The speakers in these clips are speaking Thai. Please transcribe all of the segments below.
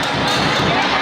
Yeah.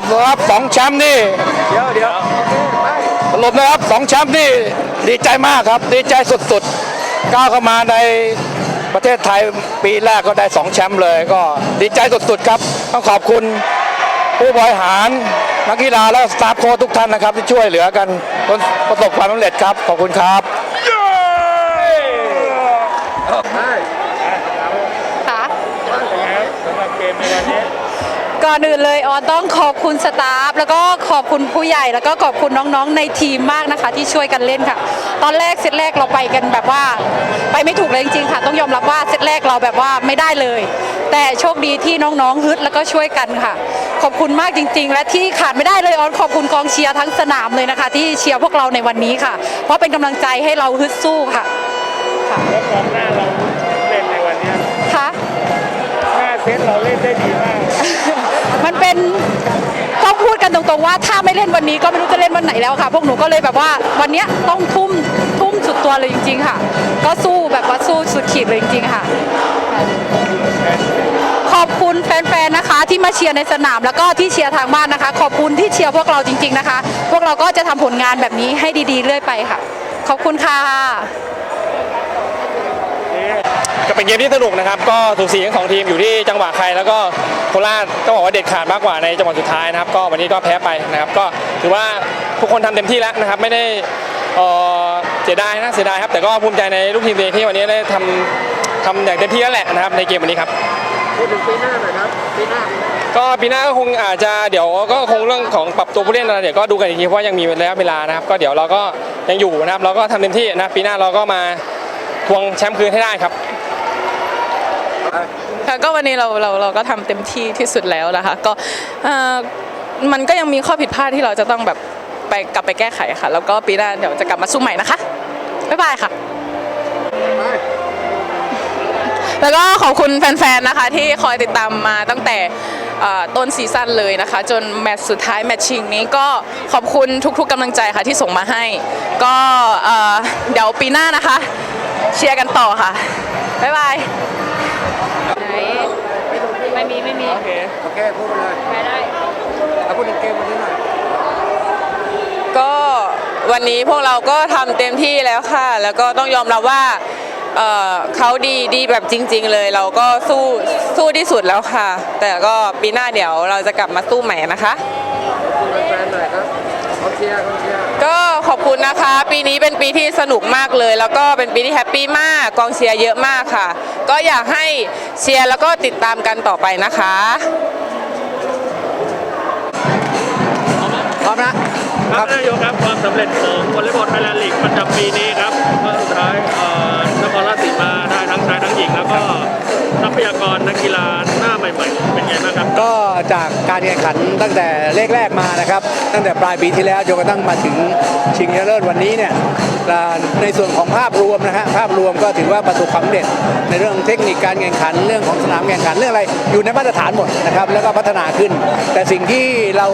รุปนะครับสองแชมป์นี่เดี๋ยวเดี๋ยวสรุปนะครับสองแชมป์นี่ดีใจมากครับดีใจสุดๆก้าวเข้ามาในประเทศไทยปีแรกก็ได้สองแชมป์เลย ก็ดีใจสุดๆครับต้องขอบคุณผู้บริหารนักกีฬาและสตาฟโค้ชทุกท่านนะครับที่ช่วยเหลือกันประสบความสำเร็จครับขอบคุณครับ ค่ะ สำหรับเกมในวันนี้ ก่อนอื่นเลยออนต้องขอบคุณสตาฟแล้วก็ขอบคุณผู้ใหญ่แล้วก็ขอบคุณน้องๆในทีมมากนะคะ ที่ช่วยกันเล่นค่ะ ตอนแรกเซตแรกเราไปกันแบบว่า ไปไม่ถูกเลยจริงๆค่ะ ต้องยอมรับว่าเซตแรกเราแบบว่าไม่ได้เลย แต่โชคดีที่น้องๆฮึดแล้วก็ช่วยกันค่ะ ขอบคุณมากจริง ๆ และที่ขาดไม่ได้เลยออนขอบคุณกองเชียร์ทั้งสนามเลยนะคะ ที่เชียร์พวกเราในวันนี้ค่ะ เพราะเป็นกำลังใจให้เราฮึดสู้ค่ะค่ะแล้วกองหน้าเราเล่นในวันนี้ค่ะหน้าเซตเราเล่นได้ดี มันเป็นต้องพูดกันตรงๆว่าถ้าไม่เล่นวันนี้ก็ไม่รู้จะเล่นวันไหนแล้วค่ะ พวกหนูก็เลยแบบว่าวันนี้ต้องทุ่มทุ่มสุดตัวเลยจริง ๆ ค่ะ ก็สู้แบบว่าสู้สุดขีดเลยจริงๆค่ะ ขอบคุณแฟนๆนะคะ ที่มาเชียร์ในสนามแล้วก็ที่เชียร์ทางบ้านนะคะ ขอบคุณที่เชียร์พวกเราจริง ๆนะคะ พวกเราก็จะทำผลงานแบบนี้ให้ดีๆเรื่อยไปค่ะ ขอบคุณค่ะ ก็เป็นเกมที่สนุกนะครับ ก็สูสีทั้งสองทีมอยู่ที่จังหวะใครแล้วก็โคราชก็บอกว่าเด็ดขาดมากกว่าในจังหวะสุดท้ายนะครับ ก็วันนี้ก็แพ้ไปนะครับ ก็ถือว่าทุกคนทำเต็มที่แล้วนะครับ ไม่ได้เอ่อเสียดายนะเสียดายครับ แต่ก็ภูมิใจในลูกทีมตัวเองที่วันนี้ได้ทำทำอย่างเต็มที่แล้วแหละนะครับ ในเกมวันนี้ครับพูดถึงปีหน้าหน่อยครับปีหน้าก็ปีหน้าก็คงอาจจะเดี๋ยวก็คงเรื่องของปรับตัวผู้เล่นอะไรเดี๋ยวก็ดูกันอีกทีเพราะว่ายังมีระยะเวลานะครับ ก็เดี๋ยวเราก็ยังอยู่นะครับ เราก็ทำเต็มที่นะปีหน้าเราก็มาทวงแชมป์คืนให้ได้ครับ ค่ะก็วันนี้เราเราเราก็ทำเต็มที่ที่สุดแล้วนะคะ ก็มันก็ยังมีข้อผิดพลาดที่เราจะต้องแบบไปกลับไปแก้ไขค่ะ แล้วก็ปีหน้าเดี๋ยวจะกลับมาสู้ใหม่นะคะบ๊ายบายค่ะ แล้วก็ขอบคุณแฟนๆนะคะ ที่คอยติดตามมาตั้งแต่ต้นซีซั่นเลยนะคะ จนแมตช์สุดท้ายแมตช์ชิงนี้ก็ขอบคุณทุกๆกำลังใจค่ะที่ส่งมาให้ ก็เอ่อเดี๋ยวปีหน้านะคะ เชียร์กันต่อค่ะ บ๊ายบาย ไม่มีไม่มีโอเคโอเคพูดไปเลยไม่ได้เอาพูดถึงเกมวันนี้หน่อยก็วันนี้พวกเราก็ทำเต็มที่แล้วค่ะ แล้วก็ต้องยอมรับว่าเอ่อเขาดีดีแบบจริง ๆ เลย เราก็สู้สู้ที่สุดแล้วค่ะ แต่ก็ปีหน้าเดี๋ยวเราจะกลับมาสู้ใหม่นะคะพูดแฟนๆหน่อยครับ เขาเชียร์เขาเชียร์ก็ขอบคุณนะคะ ปีนี้เป็นปีที่สนุกมากเลย แล้วก็เป็นปีที่แฮปปี้มากกองเชียร์เยอะมากค่ะ ก็อยากให้เชียร์แล้วก็ติดตามกันต่อไปนะคะพร้อมนะครับนายกครับความสำเร็จของวอลเลย์บอลไทยแลนด์ลีกประจำปีนี้ครับก็สุดท้ายเอ่อนครราชสีมา หญิงแล้วก็ทรัพยากรนักกีฬาหน้าใหม่ๆ เป็นไงบ้างครับ ก็จากการแข่งขันตั้งแต่เลขแรกมานะครับ ตั้งแต่ปลายปีที่แล้วจนกระทั่งมาถึงชิงชนะเลิศวันนี้เนี่ยในส่วนของภาพรวมนะฮะภาพรวมก็ถือว่าประสบความสำเร็จในเรื่องเทคนิคการแข่งขันเรื่องของสนามแข่งขันเรื่องอะไรอยู่ในมาตรฐานหมดนะครับแล้วก็พัฒนาขึ้น แต่สิ่งที่เรา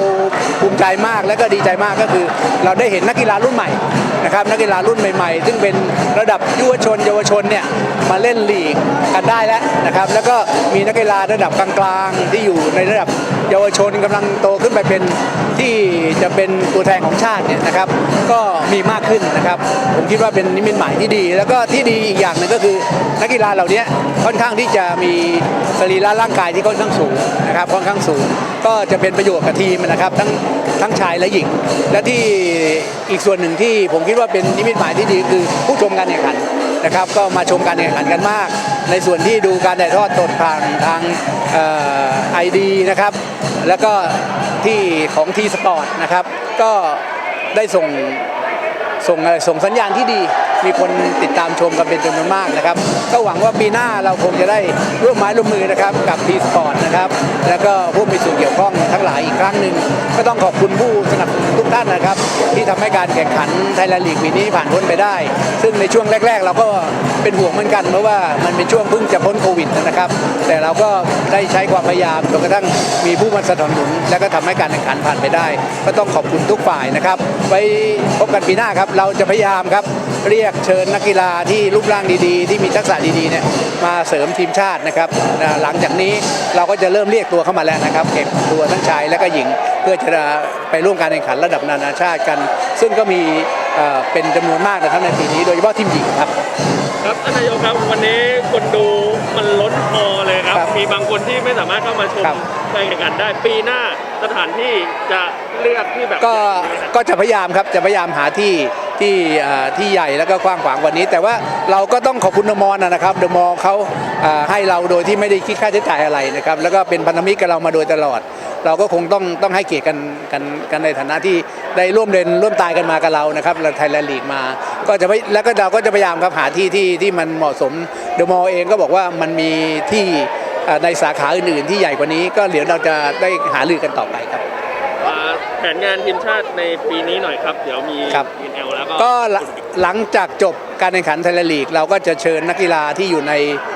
ภูมิใจมากและก็ดีใจมากก็คือ เราได้เห็นนักกีฬารุ่นใหม่นะครับนักกีฬารุ่นใหม่ๆ ซึ่งเป็นระดับยุวชนเยาวชนเนี่ย มาเล่นลีกกันได้แล้วนะครับ แล้วก็มีนักกีฬาระดับกลางๆ ที่อยู่ในระดับเยาวชนกำลังโตขึ้นไปเป็นที่จะเป็นตัวแทนของชาติเนี่ยนะครับ ก็มีมากขึ้นนะครับ ผมคิดว่าเป็นนิมิตหมายที่ดี แล้วก็ที่ดีอีกอย่างหนึ่งก็คือนักกีฬาเหล่านี้ค่อนข้างที่จะมีสรีระร่างกายที่ค่อนข้างสูงนะครับค่อนข้างสูง ก็จะเป็นประโยชน์กับทีมนะครับ ทั้งทั้งชายและหญิง และที่อีกส่วนหนึ่งที่ผมคิดว่าเป็นนิมิตหมายที่ดีคือผู้ชมการแข่งขัน นะครับ ก็มาชมการแข่งขันกันมาก ในส่วนที่ดูการถ่ายทอดสดผ่านทางไอดีนะครับ แล้วก็ที่ของทีสปอร์ตนะครับ ก็ได้ส่งส่งส่งสัญญาณที่ดีมีคนติดตามชมกันเป็นจำนวนมากนะครับ ก็หวังว่าปีหน้าเราคงจะได้ร่วมไม้ร่วมมือนะครับกับทีสปอร์ตนะครับ แล้วก็ผู้มีส่วนเกี่ยวข้องทั้งหลายอีกครั้งหนึ่งก็ต้องขอบคุณผู้สนับสนุนทุกท่านนะครับ ที่ทำให้การแข่งขันไทยแลนด์ลีกปีนี้ผ่านพ้นไปได้ ซึ่งในช่วงแรก ๆ เราก็เป็นห่วงเหมือนกันเพราะว่ามันเป็นช่วงเพิ่งจะพ้นโควิดนะครับ แต่เราก็ได้ใช้ความพยายามจนกระทั่งมีผู้มาสนับสนุน และก็ทำให้การแข่งขันผ่านไปได้ ก็ต้องขอบคุณทุกฝ่ายนะครับ ไว้พบกันปีหน้าครับ เราจะพยายามครับ เรียกเชิญนักกีฬาที่รูปร่างดีๆ ที่มีทักษะดีๆเนี่ยมาเสริมทีมชาตินะครับนะหลังจากนี้เราก็จะเริ่มเรียกตัวเข้ามาแล้วนะครับเก็บตัวทั้งชายและก็หญิงพื่อจะไปร่วมการแข่งขันระดับนานาชาติกัน ซึ่งก็มีเอ่อเป็นจำนวนมากนะครับในปีนี้โดยเฉพาะทีมหญิงครับครับท่านนายกครับวันนี้คนดูมันล้นพอเลยครับครับมีบางคนที่ไม่สามารถเข้ามาชมครับการแข่งขันได้ปีหน้าสถานที่จะเลือกที่แบบก็ก็จะพยายามครับจะพยายามหาที่ ที่ที่ใหญ่แล้วก็กว้างขวางกว่านี้ แต่ว่าเราก็ต้องขอบคุณเดอะมอลนะครับเดอะมอลเขาให้เราโดยที่ไม่ได้คิดค่าใช้จ่ายอะไรนะครับแล้วก็เป็นพันธมิตรกับเรามาโดยตลอด เราก็คงต้องต้องให้เกียรติกันกันกันในฐานะที่ได้ร่วมเดินร่วมตายกันมากับเรานะครับเราไทยแลนด์ลีกมา ก็จะไม่แล้วก็เราก็จะพยายามครับหาที่ที่ที่มันเหมาะสมเดอะมอลเองก็บอกว่ามันมีที่ในสาขาอื่นๆที่ใหญ่กว่านี้ก็เดี๋ยวเราจะได้หารือกันต่อไปครับ ผนงานทีมชาติในปีนี้หน่อยครับ เดี๋ยวมีครับ อินเอลแล้วก็ก็หลังหลังจากจบการแข่งขันไทยแลนด์ลีก เราก็จะเชิญนักกีฬาที่อยู่ใน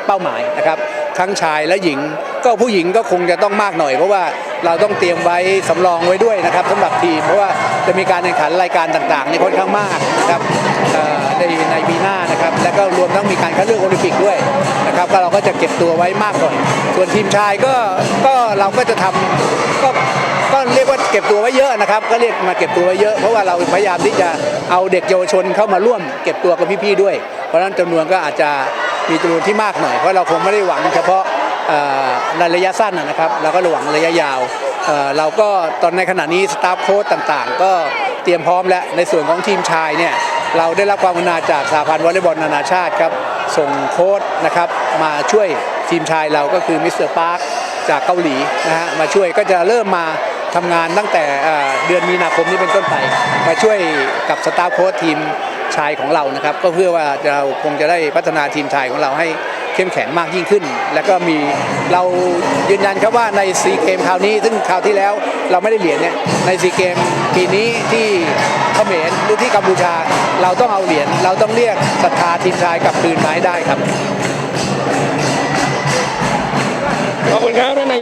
เป้าหมายนะครับ ทั้งชายและหญิง ก็ผู้หญิงก็คงจะต้องมากหน่อย เพราะว่าเราต้องเตรียมไว้สำรองไว้ด้วยนะครับสำหรับทีมเพราะว่าจะมีการแข่งขันรายการต่างๆนี่ค่อนข้างมากนะครับเอ่อ ในในปีหน้านะครับและก็รวมทั้งมีการคัดเลือกโอลิมปิกด้วยนะครับก็เราก็จะเก็บตัวไว้มากหน่อยส่วนทีมชายก็ก็เราก็จะทำก็ก็เรียกว่าเก็บตัวไว้เยอะนะครับก็เรียกมาเก็บตัวไว้เยอะเพราะว่าเราพยายามที่จะเอาเด็กเยาวชนเข้ามาร่วมเก็บตัวกับพี่ๆด้วย เพราะฉะนั้นจำนวนก็อาจจะมีจำนวนที่มากหน่อยเพราะเราคงไม่ได้หวังเฉพาะในระยะสั้นนะครับเราก็หวังระยะยาวเเราก็ตอนในขณะนี้สตาฟโค้ชต่างๆ ก็เตรียมพร้อมแล้วในส่วนของทีมชายเนี่ย เราได้รับความกรุณาจากสหพันธ์วอลเลย์บอลนานาชาติครับส่งโค้ชนะครับมาช่วยทีมชายเราก็คือมิสเตอร์ปาร์คจากเกาหลีนะฮะมาช่วยก็จะเริ่มมาทำงานตั้งแต่เอ่อเดือนมีนาคมนี้เป็นต้นไป มาช่วยกับสตาฟโค้ชทีมชายของเรานะครับ ก็เพื่อว่าเราคงจะได้พัฒนาทีมชายของเราให้ เข้มแข็งมากยิ่งขึ้น แล้วก็มีเรายืนยันครับว่าในซีเกมคราวนี้ ซึ่งคราวที่แล้วเราไม่ได้เหรียญเนี่ยในซีเกมปีนี้ที่เขมรหรือที่กัมพูชา เราต้องเอาเหรียญเราต้องเรียกศรัทธาทีมชายกลับคืนมาให้ได้ครับขอบคุณครับท่านนาย